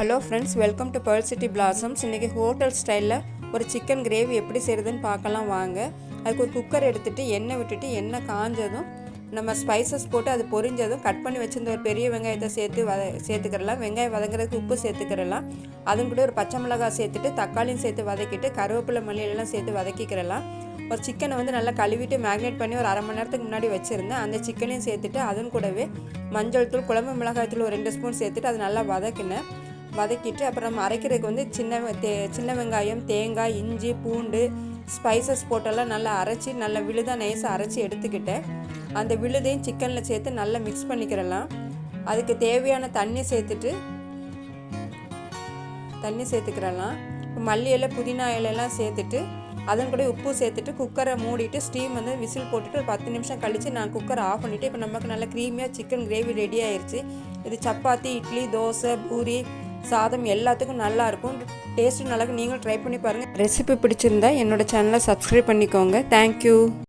Hello friends welcome to pearl city blossoms இன்றைக்கி hotel ஸ்டைலில் ஒரு சிக்கன் கிரேவி எப்படி செய்கிறதுன்னு பார்க்கலாம் வாங்க. அதுக்கு ஒரு குக்கர் எடுத்துகிட்டு எண்ணெய் விட்டுட்டு எண்ணெய் காஞ்சதும் நம்ம ஸ்பைசஸ் போட்டு அது பொரிஞ்சதும் கட் பண்ணி வச்சுருந்த ஒரு பெரிய வெங்காயத்தை சேர்த்து வத சேர்த்துக்கிறலாம் வெங்காயம் வதங்குறதுக்கு உப்பு சேர்த்துக்கிறலாம் அதுவும் கூட ஒரு பச்சை மிளகாய் சேர்த்துட்டு தக்காளியும் சேர்த்து வதக்கிட்டு கருவேப்பிலை மல்லியெல்லாம் சேர்த்து வதக்கிக்கிறலாம் ஒரு சிக்கனை வந்து நல்லா கழுவிட்டு மேக்னேட் பண்ணி ஒரு அரை மணி நேரத்துக்கு முன்னாடி வச்சுருந்தேன். அந்த சிக்கனையும் சேர்த்துட்டு அதன் கூடவே மஞ்சள் தூள் குழம்பு மிளகாய் தூள் ஒரு ரெண்டு ஸ்பூன் சேர்த்துட்டு அது நல்லா வதக்கினேன். வதக்கிட்டு அப்புறம் நம்ம அரைக்கிறதுக்கு வந்து சின்ன தே சின்ன வெங்காயம் தேங்காய் இஞ்சி பூண்டு ஸ்பைசஸ் போட்டெல்லாம் நல்லா அரைச்சி நல்லா விழுதாக நைஸாக அரைச்சி எடுத்துக்கிட்டேன். அந்த விழுதையும் சிக்கனில் சேர்த்து நல்லா மிக்ஸ் பண்ணிக்கிறலாம். அதுக்கு தேவையான தண்ணி சேர்த்துட்டு தண்ணி சேர்த்துக்கிறலாம். மல்லி இலை புதினா இலையெல்லாம் சேர்த்துட்டு அதன் கூட உப்பு சேர்த்துட்டு குக்கரை மூடிட்டு ஸ்டீம் வந்து விசில் போட்டுட்டு ஒரு பத்து நிமிஷம் கழித்து நான் குக்கரை ஆஃப் பண்ணிவிட்டு இப்போ நமக்கு நல்லா க்ரீமியாக சிக்கன் கிரேவி ரெடி ஆயிடுச்சு இது சப்பாத்தி இட்லி தோசை பூரி சாதம் எல்லாத்துக்கும் நல்லாயிருக்கும் டேஸ்ட்டும் நல்லா இருக்கும் நீங்களும் ட்ரை பண்ணி பாருங்கள் ரெசிபி பிடிச்சிருந்தா என்னோட சேனலை சப்ஸ்கிரைப் பண்ணிக்கோங்க. தேங்க்யூ